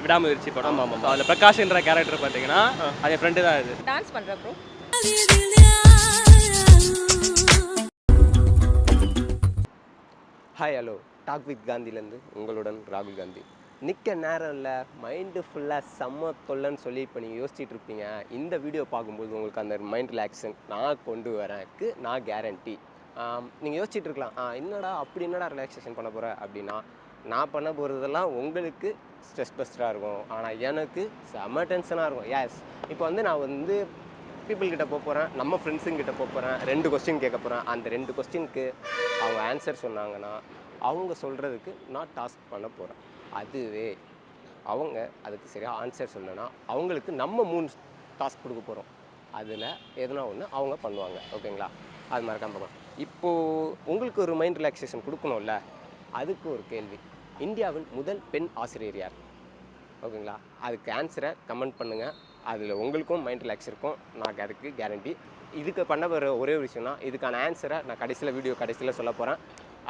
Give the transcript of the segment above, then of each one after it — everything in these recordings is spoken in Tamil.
விடாமுயற்சி படம். ஆமா, ஆமா, ஸோ அதில் பிரகாஷ்ன்ற கேரக்டர் பார்த்தீங்கன்னா அது என் ஃப்ரெண்டு தான் இது. டான்ஸ் பண்ற bro hi hello talk with காந்திலேருந்து உங்களுடன் ராகுல் காந்தி. நிற்க நேரம் இல்லை மைண்டு ஃபுல்லாக செம்ம தொல்லைன்னு சொல்லி இப்போ நீங்கள் யோசிச்சுட்டு இருப்பீங்க. இந்த வீடியோ பார்க்கும்போது உங்களுக்கு அந்த மைண்ட் ரிலாக்ஸன் நான் கொண்டு வரேன்க்கு நான் கேரண்டி நீங்கள் யோசிச்சுட்டு இருக்கலாம். ஆ, என்னடா அப்படி என்னடா ரிலாக்ஸேஷன் பண்ண போகிற அப்படின்னா நான் பண்ண போகிறதெல்லாம் உங்களுக்கு ஸ்ட்ரெஸ் பஸ்டராக இருக்கும். ஆனால் எனக்கு செம டென்ஷனாக இருக்கும். எஸ் இப்போ வந்து நான் வந்து பீப்புள்கிட்ட போக போகிறேன் நம்ம ஃப்ரெண்ட்ஸுங்க கிட்ட போக போகிறேன் ரெண்டு கொஸ்டின் கேட்க போகிறேன் அந்த ரெண்டு கொஸ்டினுக்கு அவங்க ஆன்சர் சொன்னாங்கன்னா அவங்க சொல்கிறதுக்கு நான் டாஸ்க் பண்ண போகிறேன் அதுவே அவங்க அதுக்கு சரியாக ஆன்சர் சொல்லனா அவங்களுக்கு நம்ம மூணு டாஸ்க் கொடுக்க போகிறோம் அதில் எதுனா ஒன்று அவங்க பண்ணுவாங்க. ஓகேங்களா? அது மறக்காமல் பார்க்கலாம் இப்போது உங்களுக்கு ஒரு மைண்ட் ரிலாக்ஸேஷன் கொடுக்கணும்ல? அதுக்கு ஒரு கேள்வி. இந்தியாவின் முதல் பெண் ஆசிரியர் யார்? ஓகேங்களா? அதுக்கு ஆன்சரை கமெண்ட் பண்ணுங்கள் அதில் உங்களுக்கும் மைண்ட் ரிலாக்ஸ் இருக்கும். நான் அதுக்கு கேரண்டி இதுக்கு பண்ண போகிற ஒரே ஒரு விஷயம்னா இதுக்கான ஆன்சரை நான் கடைசியில் வீடியோ கடைசியில் சொல்ல போகிறேன்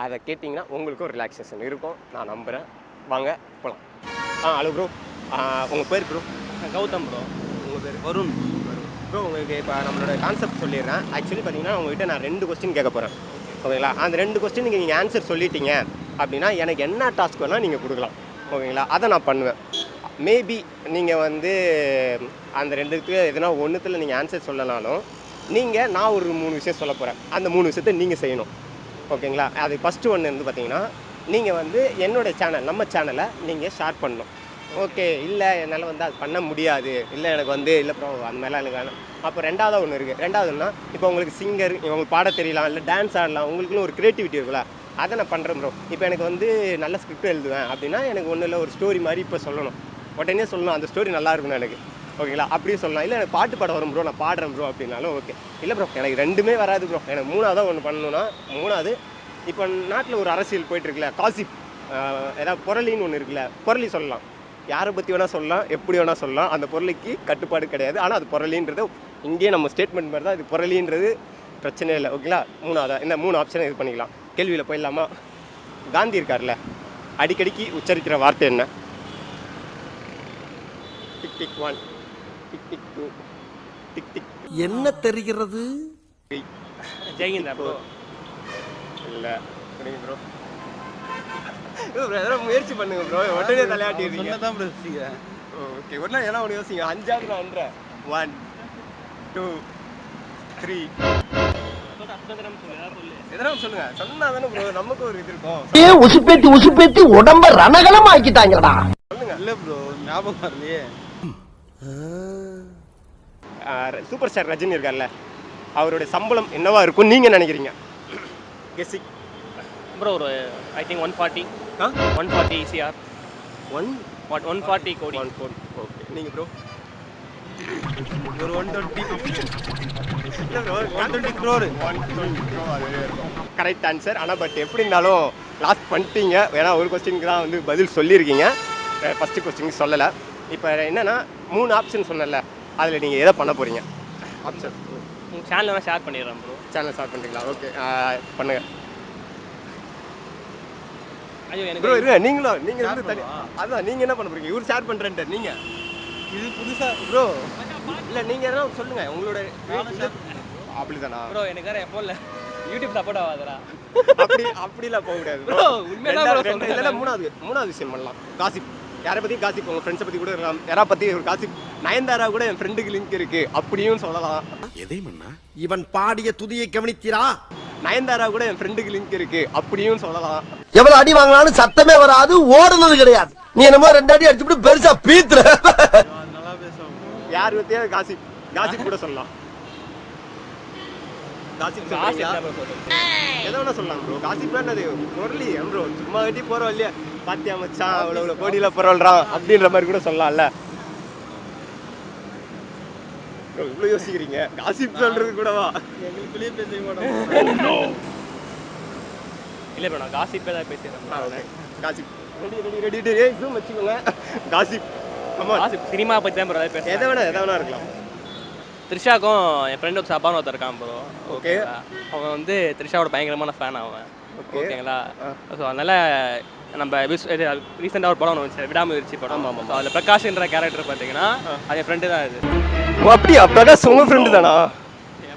அதை கேட்டிங்கன்னா உங்களுக்கும் ரிலாக்ஸேஷன் இருக்கும். நான் நம்புகிறேன் வாங்க போகலாம் ஆ ஹலோ ப்ரோ உங்கள் பேர் ப்ரோ கௌதம் ப்ரோ உங்கள் பேர் வருண். ப்ரோ உங்களுக்கு இப்போ நம்மளோட கான்செப்ட் சொல்லிடுறேன். ஆக்சுவலி பார்த்தீங்கன்னா உங்ககிட்ட நான் ரெண்டு கொஸ்டின் கேட்க போகிறேன் ஓகேங்களா? அந்த ரெண்டு கொஸ்டினுக்கு நீங்கள் ஆன்சர் சொல்லிட்டீங்க. அப்படின்னா எனக்கு என்ன டாஸ்க் வேணால் நீங்கள் கொடுக்கலாம். ஓகேங்களா? அதை நான் பண்ணுவேன். மேபி நீங்கள் வந்து அந்த ரெண்டுத்துக்கு எதுனா ஒன்றுத்தில் நீங்கள் ஆன்சர் சொல்லனாலும் நீங்கள் நான் ஒரு மூணு விஷயம் சொல்ல போகிறேன் அந்த மூணு விஷயத்தை நீங்கள் செய்யணும். ஓகேங்களா? அது ஃபஸ்ட்டு ஒன்று வந்து பார்த்தீங்கன்னா நீங்கள் வந்து என்னுடைய சேனல் நம்ம சேனலை நீங்கள் ஷேர் பண்ணணும். ஓகே இல்லை என்னால் வந்து அது பண்ண முடியாது. இல்லை எனக்கு வந்து இல்லை ப்ரோ அந்த மாதிரிலாம் எனக்கு வேணும். அப்போ ரெண்டாவது ஒன்று இருக்குது ரெண்டாவதுன்னா இப்போ உங்களுக்கு சிங்கர் உங்களுக்கு பாட தெரியலாம் இல்லை டான்ஸ் ஆடலாம் உங்களுக்குன்னு ஒரு க்ரியேட்டிவிட்டி இருக்குல்ல அதை நான் பண்ணுறேன் ப்ரோ இப்போ எனக்கு வந்து நல்ல ஸ்கிரிப்ட் எழுதுவேன் அப்படின்னா எனக்கு ஒன்றும் இல்லை ஒரு ஸ்டோரி மாதிரி இப்போ சொல்லணும். உடனே சொல்லணும் அந்த ஸ்டோரி நல்லா இருக்கணும் எனக்கு. ஓகேங்களா அப்படியே சொல்லலாம். இல்லை எனக்கு பாட்டு பாட வரும் ப்ரோ நான் பாடுறேன் ப்ரோ அப்படின்னாலும் ஓகே இல்லை ப்ரோ எனக்கு ரெண்டுமே வராது ப்ரோ எனக்கு மூணாவதாக ஒன்று பண்ணணும்னா மூணாவது இப்போ நாட்டில் ஒரு அரசியல் போயிட்டுருக்குல்ல காசிப் ஏதாவது புரளின்னு ஒன்று இருக்குல்ல புரளி சொல்லலாம். யாரை பற்றி வேணால் சொல்லலாம் எப்படி வேணால் சொல்லலாம். அந்த பொருளைக்கு கட்டுப்பாடு கிடையாது. ஆனால் அது புரளின்றது இங்கேயே நம்ம ஸ்டேட்மெண்ட் மாதிரி தான் இது புரளின்றது பிரச்சனை இல்லை. ஓகேங்களா மூணாவதா இந்த மூணு ஆப்ஷனை இது பண்ணிக்கலாம். கேள்வியில் போயிடலாமா? காந்தி இருக்கார்ல அடிக்கடிக்கு உச்சரிக்கிற வார்த்தை என்ன? Tick tick one tick tick two tick tick என்ன தெரிகிறது? ஜெயகிந்தா ப்ரோ இல்லை ப்ரோ ப்ரோ முயற்சி பண்ணுங்க ப்ரோ உடனே தலையாட்டிடுறீங்க. சொன்னதான் bro யோசிக்கிறேன். ஓகே ஒன்றா ஏன்னா ஒன்று யோசிங்க. அஞ்சாவது நான் ஒன் டூ த்ரீ சொல்லுங்க. சொன்னா தானே ப்ரோ நமக்கு ஒரு இது இருக்கும். ஏ உசுப்பேத்தி உசுப்பேத்தி உடம்ப ரணகலம் ஆக்கிட்டாங்கடா இல்ல ப்ரோ ஞாபகம் வரலையே. சூப்பர் ஸ்டார் ரஜினி இருக்கார்ல அவருடைய சம்பளம் என்னவா இருக்கும் நீங்க நினைக்கிறீங்க? கெஸிங் ப்ரோ ஒரு I think one forty one forty CR one one one forty கோடி ஒன் ஃபோர் ஓகே நீங்க ப்ரோ ஒரு one twenty crore correct answer ஆனால் பட் எப்படி இருந்தாலும் லாஸ்ட் பண்ணிட்டீங்க. ஏன்னா ஒரு கொஸ்டினுக்கு தான் வந்து பதில் சொல்லியிருக்கீங்க. ஃபஸ்ட்டு கொஸ்டினுக்கு சொல்லலை. இப்போ என்னன்னா மூணு ஆப்ஷன் சொன்னல அதில் நீங்கள் எதை பண்ண போகிறீங்க ஆப்ஷன் உங்கள் சேனல் ஷேர் பண்ணிடுறேன் ப்ரோ சேனல் ஸ்டார்ட் பண்ணுறீங்களா ஓகே பண்ணுங்க. ஐயோ ப்ரோ எனக்கு இருங்க. நீங்களும் நீங்கள் வந்து? அதான் நீங்கள் என்ன பண்ண போகிறீங்க இவர் ஷேர் பண்ணுறேன்ட்டு நீங்கள் இது புதுசா ப்ரோ இல்லை நீங்கள் எதனா சொல்லுங்கள் உங்களோட அப்படிதானா? ப்ரோ எனக்கு வேறு எப்போ இல்லை. யூடியூப் சப்போர்ட் ஆகாதரா அப்படி அப்படிலாம் போக முடியாது Bro, உண்மையா. இல்ல, மூணாவது மூணாவது விஷயம் பண்ணலாம். காசிப் யாரை பத்தி காசிப் உங்க ஃப்ரெண்ட்ஸை பத்தி கூட இருக்கலாம் யாரா பத்தி ஒரு காசிப் நயன்தாரா கூட என் ஃப்ரெண்டுக்கு லிங்க் இருக்கு. அப்படியும் சொல்லலாம். எதை மன்னா இவன் பாடிய துதியை கவனித்தீரா? நயன்தாரா கூட என் ஃப்ரெண்டுக்கு லிங்க் இருக்கு. அப்படியும் சொல்லலாம். எவ்வளவு அடி வாங்கினாலும் சத்தமே வராது ஓடுனது கிடையாது. நீ என்னமோ ரெண்டு அடி அடிச்சுட்டு பெருசா பீத்துற. யார் பத்தியா காசிப் காசிப் கூட சொல்லலாம். காசிப் எதை வேணா சொல்லலாம் ப்ரோ காசிப்னா என்னது? முரளி ப்ரோ சும்மா கட்டி போறோம் இல்லையா? பாத்தியா மச்சான்? அவ்வளோ அவ்வளோ கோடியில பரவல்றான் அப்படின்ற மாதிரி கூட சொல்லலாம்ல. ப்ரோ இவ்வளோ யோசிக்கிறீங்க? காசிப் சொல்றது கூடவா எங்களுக்குள்ளேயே பேசிக்க மாட்டோம் இல்லை ப்ரோ நான் காசிப்பே தான் பேசிடுறேன் gossip ready ready ready ready வச்சுக்கோங்க. காசிப் காசிப் சினிமா பற்றி தான் ப்ரோ ஏதாவது எதை வேணா எதை வேணா இருக்கலாம். த்ரிஷாக்கும் என் ஃப்ரெண்டு சபான்னு ஒருத்தர் இருக்கான் ப்ரோ Okay. அவன் வந்து த்ரிஷாவோட பயங்கரமான ஃபேன் அவன். ஓகேங்களா. ஸோ அதனால் நம்ம ரீசெண்டாக ஒரு படம் ஒன்று விடாமுயற்சி படம். ஆமா, ஆமா. ஸோ அதில் பிரகாஷ்ன்ற கேரக்டர் பார்த்தீங்கன்னா அது என் ஃப்ரெண்டு தான் இது. ஓ அப்படியா? பிரகாஷ் உங்க ஃப்ரெண்டு தானா?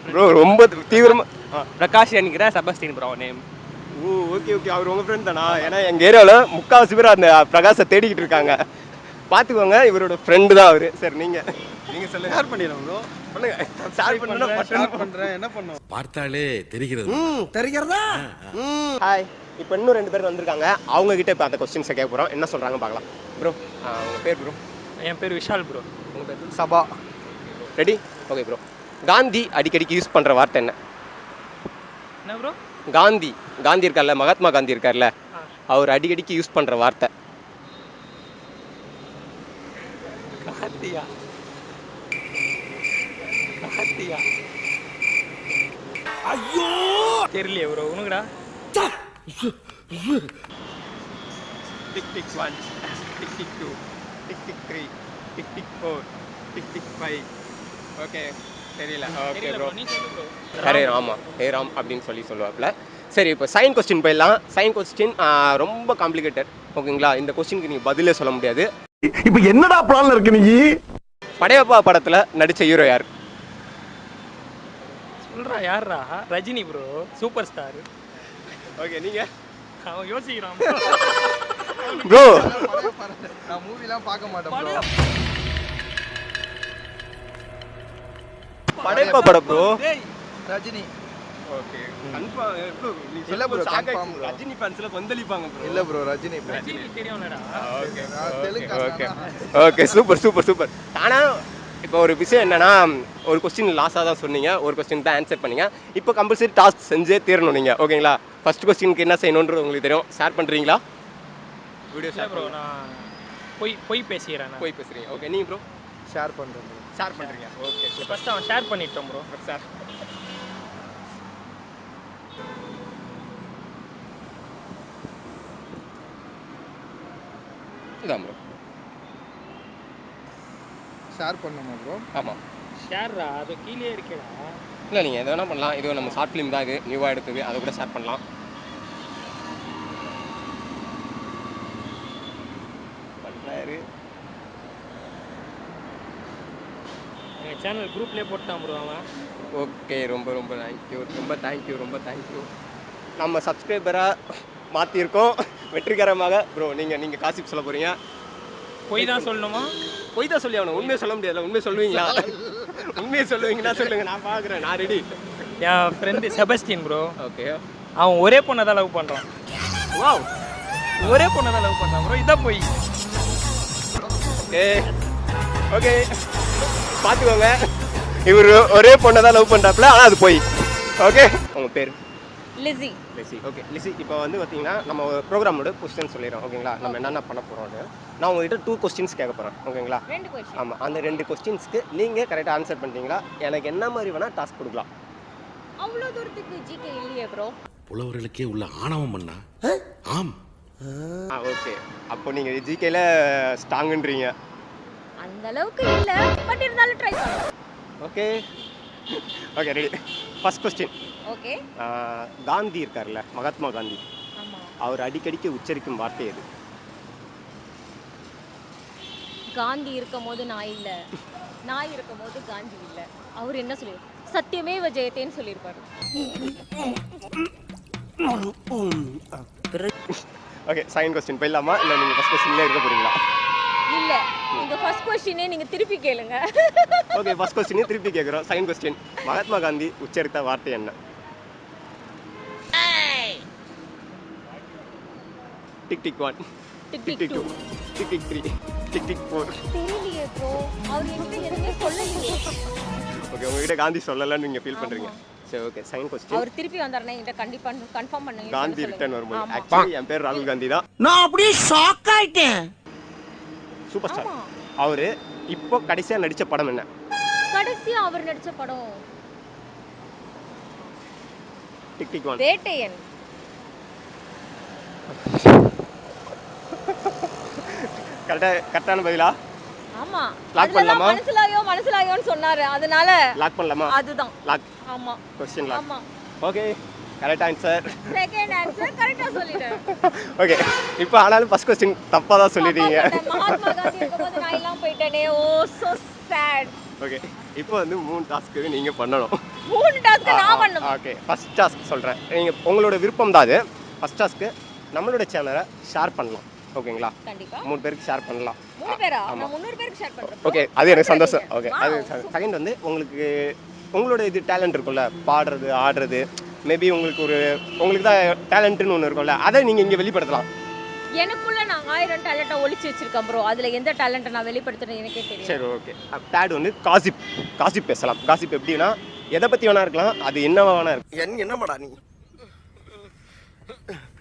ப்ரோ ரொம்ப தீவிரமா ஆ. பிரகாஷ் என்கிற Sebastian bro name oh okay okay அவர் உங்க ஃப்ரெண்ட் தானா? ஏன்னா எங்க ஏரியாவில் முக்கால்வாசி பேர் அந்த பிரகாஷை தேடிக்கிட்டு இருக்காங்க. பார்த்துக்கோங்க இவரோட ஃப்ரெண்டு தான் அவரு. சரி நீங்க. நீங்க சொல்லுங்க. ஷேர் பண்ணிடுறேன் ப்ரோ பண்ணுங்க ஷேர் பண்ணுறேன் என்ன பண்ணும் பார்த்தாலே தெரிகிறது. ம் தெரிகிறதா? ம். ஹாய் இப்போ இன்னும் ரெண்டு பேர் வந்திருக்காங்க. அவங்க கிட்ட இப்போ அந்த கொஸ்டின்ஸை கேட்க போகிறோம் என்ன சொல்கிறாங்க பார்க்கலாம். ப்ரோ உங்கள் பேர் ப்ரோ என் பேர் விஷால் ப்ரோ உங்கள் பேர் Saba. Ready okay bro Gandhi அடிக்கடிக்கு யூஸ் பண்ணுற வார்த்தை என்ன? என்ன ப்ரோ காந்தி. காந்தி இருக்கார்ல மகாத்மா காந்தி இருக்கார்ல. அவர் அடிக்கடிக்கு யூஸ் பண்ணுற வார்த்தை. கார்த்தியா கார்த்தியா ஐயோ! தெரியலையே bro உனக்குடா? Tick tick one tick tick two tick tick three tick tick four tick tick five okay தெரியல. Okay bro Hare Rama. Hey Ram அப்படின்னு சொல்லி சொல்லுவாப்புல சரி இப்போ சைன் கொஸ்டின் போயிடலாம். சைன் கொஸ்டின் ரொம்ப காம்ப்ளிகேட்டட் ஓகேங்களா? இந்த கொஸ்டினுக்கு நீங்கள் பதிலே சொல்ல முடியாது. இப்போ என்னடா பிளான்ல இருக்கு நீ? படையப்பா படத்தில் நடித்த ஹீரோ யார்? சொல்றா யாரா Rajini bro super star okay நீங்கள் அவன் யோசிக்கிறான் ப்ரோ நான் மூவிலாம் பார்க்க மாட்டேன் ப்ரோ படையப்பா. படம் ப்ரோ ரஜினி. ஓகே. கன்ஃபார்ம் இல்ல confirm bro. ரஜினி ஃபேன்ஸ்ல கொந்தளிப்பாங்க ப்ரோ இல்ல ப்ரோ ரஜினி. ரஜினி தெரியும்லடா. ஓகே. நான் Telugu okay. Okay super super super ஆனால் இப்போ ஒரு விஷயம் என்னன்னா ஒரு கொஸ்டின் லாஸாக தான் சொன்னீங்க. ஒரு கொஸ்டின் தான் ஆன்சர் பண்ணீங்க. இப்போ கம்பல்சரி டாஸ்க் செஞ்சே தீரணும் நீங்கள் ஓகேங்களா? ஃபர்ஸ்ட் கொஸ்டினுக்கு என்ன செய்யணுன்றது உங்களுக்கு தெரியும். ஷேர் பண்ணுறீங்களா வீடியோ இல்லை ஷேர் ப்ரோ ப்ரோ நான் பொய் பொய் பேசிக்கிறேன் நான். போய் பேசுகிறீங்க ஓகே நீங்கள் ப்ரோ ஷேர் bro. ஷேர் பண்ணுறீங்க ஓகே ஃபர்ஸ்ட் அவன் ஷேர் பண்ணிட்டோம் ப்ரோ சார் இதான் ப்ரோ ஷேர் பண்ணுமா ப்ரோ ஆமாம் ஷேர்ரா அது கீழே இருக்கேடா. இல்லை நீங்கள் எது வேணால் பண்ணலாம். இது நம்ம ஷார்ட் ஃபிலிம் தான் இது நியூவாக எடுத்தது அதை கூட ஷேர் பண்ணலாம். பண்ணுறாரு எங்கள் சேனல் குரூப்லேயே போட்டான் ப்ரோ அவன். ஓகே ரொம்ப ரொம்ப தேங்க்யூ ரொம்ப தேங்க்யூ ரொம்ப தேங்க்யூ நம்ம சப்ஸ்கிரைபராக மாற்றிருக்கோம் வெற்றிகரமாக. ப்ரோ நீங்கள் நீங்கள் காசிப் சொல்ல போகிறீங்க பொய் தான் சொல்லணுமா? பொய் தான் சொல்லி ஆகணும். உண்மையை சொல்ல முடியாதுல்ல. உண்மையை சொல்லுவீங்களா? உண்மையை சொல்லுவீங்கன்னா சொல்லுங்கள் நான் பார்க்குறேன் நான் ரெடி என் ஃப்ரெண்டு செபஸ்டின் ப்ரோ ஓகே அவன் ஒரே பொண்ணை தான் லவ் பண்ணுறான் வாவ் ஒரே பொண்ணை தான் லவ் பண்ணுறான் ப்ரோ இதான் பொய். ஓகே ஓகே பார்த்துக்கோங்க இவர் ஒரே பொண்ணை தான் லவ் பண்ணுறாப்புல ஆனால் அது போய். ஓகே உங்கள் பேர்? லிஸி லிசி ஓகே லிசி இப்போ வந்து பார்த்தீங்கன்னா நம்ம ப்ரோக்ராமோட கொஸ்டின் சொல்லிடுறோம். ஓகேங்களா நம்ம என்னென்ன பண்ண போகிறோம்னு நான் உங்ககிட்ட டூ கொஸ்டின்ஸ் கேட்க போகிறேன் ஓகேங்களா ஆமாம் அந்த ரெண்டு கொஸ்டின்ஸ்க்கு நீங்கள் கரெக்டாக ஆன்சர் பண்ணிட்டீங்களா? எனக்கு என்ன மாதிரி வேணால் டாஸ்க் கொடுக்கலாம். அவ்வளோ தூரத்துக்கு ஜிகே இல்லையே ப்ரோ புலவர்களுக்கே உள்ள ஆணவம் பண்ணா ஆம். ஆ. ஓகே அப்போ நீங்கள் ஜிகேல ஸ்ட்ராங்குன்றீங்க அந்த அளவுக்கு இல்ல பட் இருந்தாலும் try okay okay ready first question okay. Gandhi இருக்கார்ல மகாத்மா காந்தி. அவர் அடிக்கடிக்கு உச்சரிக்கும் வார்த்தை எது காந்தி இருக்கும் போது நாய் இல்ல. நாய் இருக்கும் போது காந்தி இல்ல. அவர் என்ன சொல்லி சத்தியமே ஜெயத்தேன்னு சொல்லியிருப்பாரு. ஓகே செகண்ட் கொஸ்டின் போயிடலாமா? இல்லை நீங்கள் ஃபர்ஸ்ட் கொஸ்டின்லேயே இருக்க போகிறீங்களா இல்ல. நீங்க ஃபர்ஸ்ட் கொஸ்டினே நீங்க திருப்பி கேளுங்க. ஓகே ஃபர்ஸ்ட் கொஸ்டினே திருப்பி கேட்குறோம் செகண்ட் கொஸ்டின் மகாத்மா காந்தி உச்சரித்த வார்த்தை என்ன? Tick tick one tick tick tick tick two tick tick three tick tick four தெரியலையே ப்ரோ அவர் என்கிட்ட எதுவுமே சொல்லலையே. ஓகே உங்ககிட்ட காந்தி சொல்லலைன்னு நீங்கள் ஃபீல் பண்ணுறீங்க. சரி ஓகே செகண்ட் கொஸ்டின் அவர் திருப்பி வந்தாருன்னா என்கிட்ட கண்டிப்பா கன்ஃபார்ம் பண்ணுங்க காந்தி ரிட்டர்ன் வரும்போது. ஆக்சுவலி என் பேர் ராகுல் காந்தி தான். நான் அப்படியே ஷாக் ஆயிட்டேன். சூப்பர் ஸ்டார் அவர் இப்போ கடைசியாக நடித்த படம் என்ன? கடைசியா அவர் நடிச்ச படம். Tick tick one Vettaiyan. கரெக்டாக கரெக்டான பதிலா? ஆமா. அதுலதான் பண்ணலாமா? மனசுலாயோ மனசுலாயோன்னு சொன்னாரு. அதனால லாக் பண்ணலாமா? அதுதான். லாக் ஆமா. கொஸ்டின் லாக் ஆமா. Okay correct answer second answer கரெக்டா சொல்லிட்டேன். ஓகே இப்போ ஆனாலும் ஃபர்ஸ்ட் கொஸ்டின் தப்பாக தான் சொல்லிட்டீங்க. மகாத்மா காந்தி இருக்கும்போது நான் எல்லாம் போயிட்டேனே. ஓ சோ சேட் ஓகே இப்போ வந்து மூணு டாஸ்க்கு நீங்கள் பண்ணணும். மூணு டாஸ்க் நான் பண்ணும் ஓகே ஃபர்ஸ்ட் டாஸ்க் சொல்கிறேன் நீங்கள் உங்களோட விருப்பம் தான் அது. ஃபர்ஸ்ட் டாஸ்க்கு நம்மளோட சேனலை ஷேர் பண்ணலாம். ஓகேங்களா? கண்டிப்பா. மூணு பேருக்கு ஷேர் பண்ணலாம். மூணு பேரா? ஆமா. நான் முந்நூறு பேருக்கு ஷேர் பண்றேன். ஓகே அது எனக்கு சந்தோஷம். ஓகே. அது செகண்ட் வந்து உங்களுக்கு உங்களோட இது டேலண்ட் இருக்கும்ல பாடுறது ஆடுறது மேபி உங்களுக்கு ஒரு உங்களுக்கு தான் டேலண்ட்டுன்னு ஒன்று இருக்கும்ல அதை நீங்கள் இங்கே வெளிப்படுத்தலாம். எனக்குள்ள நான் ஆயிரம் டேலண்ட்டை ஒளிச்சு வச்சிருக்கேன் ப்ரோ அதுல எந்த டேலண்ட்டை நான் வெளிப்படுத்துறேன் எனக்கே தெரியும் சரி ஓகே. தேர்ட் வந்து காசிப் காசிப் பேசலாம். காசிப் எப்படின்னா எதை பற்றி வேணா இருக்கலாம் அது என்னவா வேணா இருக்கும் என்ன என்னமாடா நீ?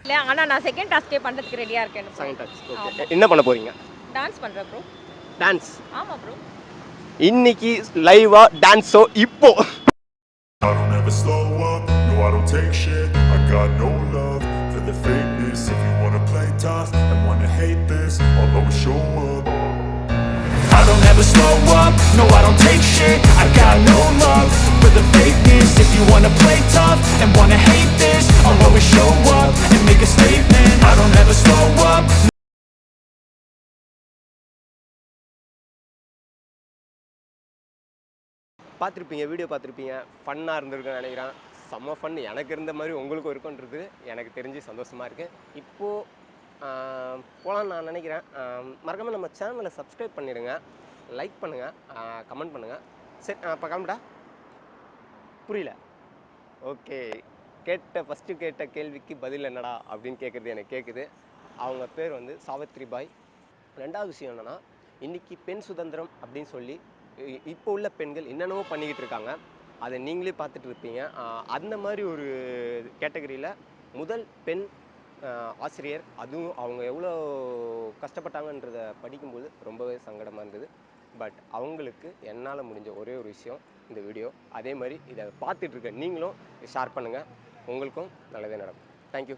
இல்ல ஆனா நான் செகண்ட் டாஸ்கே பண்றதுக்கு ரெடியா இருக்கேன் செகண்ட் டாஸ்க் ஓகே என்ன பண்ண போறீங்க டான்ஸ் பண்றேன் ப்ரோ டான்ஸ் ஆமா ப்ரோ இன்னைக்கு லைவா டான்ஸோ இப்போ I don't ever slow up, no I don't take shit I got no love for the fakeness If you wanna play tough and wanna hate this I'll always show up I don't ever slow up, no I don't take shit I got no love for the fakeness If you wanna play tough and wanna hate this I'll always show up make a statement. I don't ever slow up. பார்த்துருப்பீங்க வீடியோ பார்த்துருப்பீங்க. ஃபன்னாக இருந்திருக்குன்னு நினைக்கிறேன். செம்ம ஃபன் எனக்கு இருந்த மாதிரி உங்களுக்கும் இருக்குன்றது எனக்கு தெரிஞ்சு சந்தோஷமாக இருக்குது இப்போது போகலான்னு நான் நினைக்கிறேன். மறக்காமல் நம்ம சேனலை சப்ஸ்கிரைப் பண்ணிடுங்க. லைக் பண்ணுங்கள் கமெண்ட் பண்ணுங்கள் சரி அப்போ கிளம்பிட்டா புரியல. ஓகே கேட்ட ஃபஸ்ட்டு கேட்ட கேள்விக்கு பதில் என்னடா அப்படின்னு கேட்குறது எனக்கு கேட்குது அவங்க பேர் வந்து சாவித்ரி பாய் ரெண்டாவது விஷயம் என்னென்னா இன்றைக்கி பெண் சுதந்திரம் அப்படின்னு சொல்லி இப்போ உள்ள பெண்கள் என்னென்னவோ பண்ணிக்கிட்டு இருக்காங்க. அதை நீங்களே பார்த்துட்டு இருப்பீங்க. அந்த மாதிரி ஒரு கேட்டகரியில் முதல் பெண் ஆசிரியர் அதுவும் அவங்க எவ்வளோ கஷ்டப்பட்டாங்கன்றத படிக்கும்போது ரொம்பவே சங்கடமாக இருந்தது. பட் அவங்களுக்கு என்னால் முடிஞ்ச ஒரே ஒரு விஷயம் இந்த வீடியோ. அதே மாதிரி இதை பார்த்துட்ருக்க நீங்களும் ஷேர் பண்ணுங்கள் உங்களுக்கும் நல்லதே நடக்கும். தேங்க்யூ